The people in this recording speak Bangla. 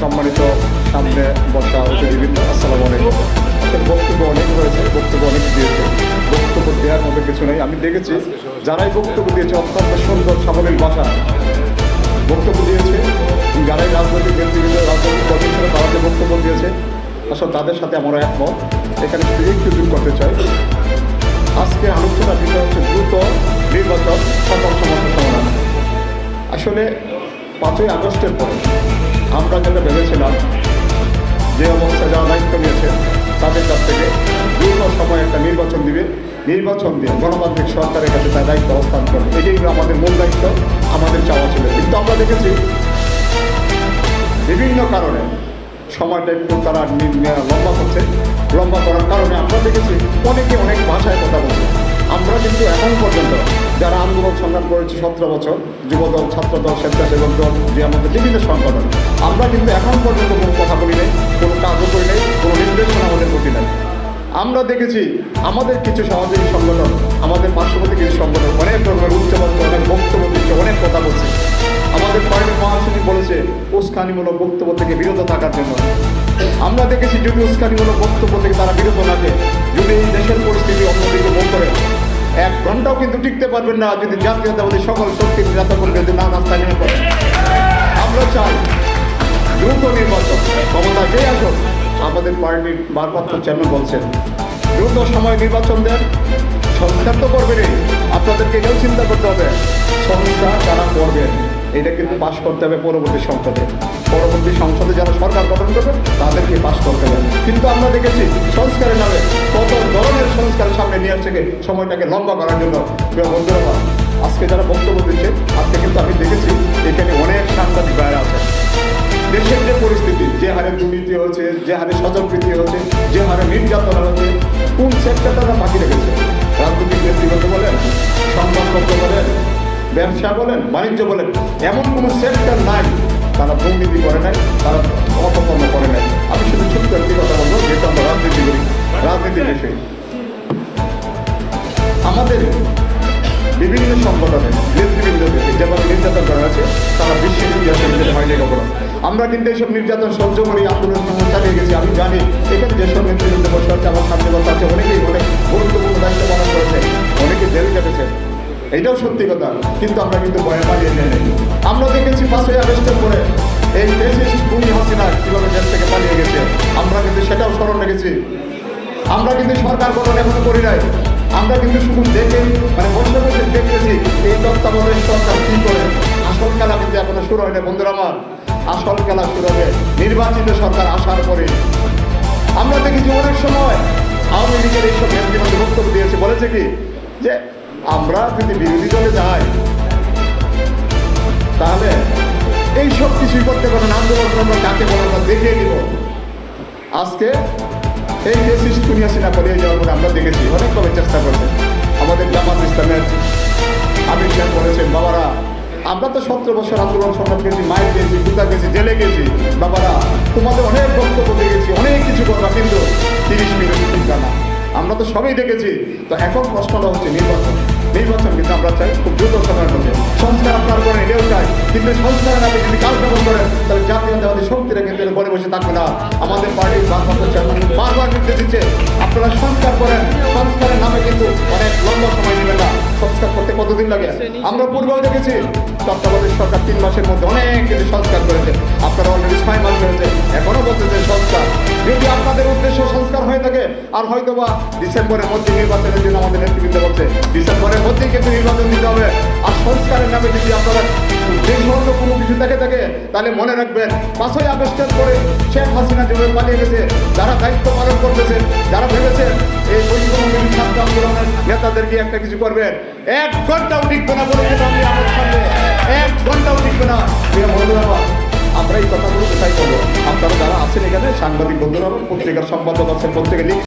সম্মানিত সামনে বসা অতিথিবৃন্দ আসসালামু আলাইকুম। বক্তব্য অনেক হয়েছে বক্তব্য অনেক দিয়েছে। বক্তব্য দেওয়ার মতো কিছু নেই। আমি দেখেছি, যারাই বক্তব্য দিয়েছে, অত্যন্ত সুন্দর, সাবলীল ভাষা। বক্তব্য দিয়েছে, যারাই রাজনৈতিক নেতৃবৃন্দ রাজনৈতিক ছিল তারা যে বক্তব্য দিয়েছে, আসলে তাদের সাথে আমরা একমত। এখানে একটু যোগ করতে চাই। আজকে আলোচনার বিষয় হচ্ছে দ্রুত নির্বাচন সকল সমস্যা সমাধান। আসলে পাঁচই আগস্টের পরে আমরা যেটা ভেবেছিলাম, যে অবস্থায় যারা দায়িত্ব নিয়েছে, তাদের কাছ থেকে দ্রুত সময় একটা নির্বাচন দিবে। নির্বাচন দিয়ে গণতান্ত্রিক সরকারের কাছে তার দায়িত্ব অবস্থান করবে। এটাই আমাদের মূল দায়িত্ব, আমাদের চাওয়া ছিল। কিন্তু আমরা দেখেছি, বিভিন্ন কারণে সময়টা একটু তারা লম্বা করছে। লম্বা করার কারণে আমরা দেখেছি, অনেকে অনেক ভাষায় কথা বলছে। আমরা কিন্তু এখন পর্যন্ত যারা আন্দোলন সংগ্রাম করেছে সতেরো বছর, যুবদল, ছাত্রদল, স্বেচ্ছাসেবক দল যে আমাদের বিভিন্ন সংগঠন। আমরা কিন্তু এখন পর্যন্ত কোনো কথা বলি নাই, কোনো কাজও করি নাই, কোনো নির্দেশনা আমাদের প্রতি নাই। আমরা দেখেছি আমাদের কিছু সহযোগী সংগঠন, আমাদের পার্শ্ববর্তী কিছু সংগঠন অনেক রকমের উচ্চবাচ্য অনেক বক্তব্য দিচ্ছে, অনেক কথা বলছে। আমাদের পার্টির মহাসচিব বলেছে, উস্কানিমূলক বক্তব্য থেকে বিরত থাকার জন্য। আমরা দেখেছি যদি উস্কানিমূলক বক্তব্য থেকে তারা বিরত থাকে, যদি এই দেশের পরিস্থিতি অন্যদিকে মুখ করে এক ঘন্টাও কিন্তু টিকতে পারবেন না যদি জাতীয়তাবাদী সকল শক্তি নিরাত করবে যদি না রাস্তায় নেমে পড়ে। আমরা চাই দ্রুত নির্বাচন। ক্ষমতা যে আসুক, আমাদের পার্টির ভারপ্রাপ্ত চেয়ারম্যান বলছেন। দ্রুত সময় নির্বাচন দেন। সংস্কার তো করবেনই আপনাদেরকে এটাও চিন্তা করতে হবে। সংস্কার যারা করবেন? এটা কিন্তু পাশ করতে হবে পরবর্তী সংসদে। পরবর্তী সংসদে যারা সরকার গঠন করবে, তাদেরকে পাশ করতে হবে। কিন্তু আমরা দেখেছি সংস্কারের নামে কত ধরনের সংস্কারের নিয়ে আসছে সময়টাকে লম্বা করার জন্য বন্ধুরা, আজকে যারা বক্তব্য দিচ্ছে, আজকে কিন্তু আমি দেখেছি এখানে অনেক সাংবাদিক বাইরে আছে। দেশের যে পরিস্থিতি, যে হারে দুর্নীতি হচ্ছে, যে হারে স্বজনপ্রীতি হচ্ছে, যে হারে নির্যাতন হচ্ছে, কোন সেক্টরটা তারা বাকি রেখেছে? রাজনৈতিক ব্যক্তিগত বলেন সংবাদপত্র বলেন, ব্যবসা বলেন, বাণিজ্য বলেন, এমন কোনো সেক্টর নাই। তারা দুর্নীতি করে নাই, তারা অপকর্ম করে নাই। আমরা কিন্তু এইসব নির্যাতন সহ্য করি, আন্দোলন চালিয়ে গেছি, আমি জানি। এখানে যেসব নেতৃবৃন্দ বসে আছে, আমার সামনে বসে আছে, অনেকেই অনেক গুরুত্বপূর্ণ দায়িত্ব পালন করেছে, অনেকে জেল কেটেছে এটাও সত্যি কথা, কিন্তু আমরা কিন্তু ভয়ে পালিয়ে নেই। আমরা দেখেছি পাঁচই আগস্টের পরে এই দেশে খুনি হাসিনা কীভাবে দেশ থেকে পালিয়ে গেছে, আমরা কিন্তু সেটাও স্মরণ রেখেছি। আমরা কিন্তু সরকার গঠন এখনও করি নাই। আমরা কিন্তু শুধু দেখে মানে বসে বসে দেখতেছি, এই তত্ত্বাবধায়ক সরকার কি করে। আসল খেলা কিন্তু এখনও শুরু হয় না বন্ধুরা আমার। আসল খেলা শুরু হবে। নির্বাচিত সরকার আসার পরে। আমরা দেখেছি অনেক সময় আওয়ামী লীগের এইসব নেতৃবৃন্দ বক্তব্য দিয়েছে। বলেছে কি? যে আমরা যদি বিরোধী দলে যাই, তাহলে এই সব কিছুই করতে পারেন আন্দোলন আমরা কাকে বলে আমরা দেখিয়ে দিব। আজকে এই ফেসিস দুনিয়াসিনা পালিয়ে যাওয়ার পরে আমরা দেখেছি। অনেকভাবে চেষ্টা করছে আমাদের জামাত ইসলামের আমির সাহেব বলেছেন, বাবারা আমরা তো সতেরো বছর আন্দোলন সংগ্রাম গেছি মায়ের গেছি দুটা গেছি, জেলে গেছি। বাবারা, তোমাদের অনেক বক্তব্য দেখেছি অনেক কিছু করবা কিন্তু তিরিশ মিনিট চিন্তা না। আমরা তো সবই দেখেছি। তো এখন প্রশ্নটা হচ্ছে নির্বাচন। নির্বাচন কিন্তু আমরা চাই খুব দ্রুত সময়ের মধ্যে। সংস্কার আপনার করেন এটাও চাই। কিন্তু সংস্কারের নামে যদি কেমন করেন, তাহলে জাতীয়তাবাদী শক্তিরা কিন্তু ঘরে বসে থাকবে না। আমাদের পার্টির চেয়ারম্যান বারবার নির্দেশ দিচ্ছে, আপনারা সংস্কার করেন। সংস্কারের নামে কতদিন লাগে। আমরা পূর্বেও দেখেছি তত্ত্বাবধায়ক সরকার তিন মাসের মধ্যে অনেক কিছু সংস্কার করেছে। আপনারা অলরেডি ছয় মাস হয়েছে এখনও বলতেছে সংস্কার। যদি আপনাদের উদ্দেশ্য সংস্কার হয়ে থাকে আর হয়তো বা ডিসেম্বরের মধ্যে নির্বাচনের জন্য আমাদের নেতৃবৃন্দ বলছে ডিসেম্বরের মধ্যেই কিন্তু নির্বাচন দিতে হবে। আর সংস্কারের নামে যদি আপনারা কিছু দেখে থাকে তাহলে মনে রাখবেন, পাঁচই আগস্টের পরে শেখ হাসিনা যেভাবে পালিয়ে গেছে, যারা দায়িত্ব পালন করতেছেন, যারা ভেবেছেন এই বৈষম্য ছাত্র আন্দোলনের নেতাদেরকে একটা কিছু করবেন, এক ঘন্টাও টিকবে না বলে এক ঘন্টাও টিকবে না। আমরা এই কথাগুলো কোথায় করব আপনারা যারা আছেন এখানে, সাংবাদিক বন্ধুরা, পত্রিকার সম্পাদক আছেন, প্রত্যেকে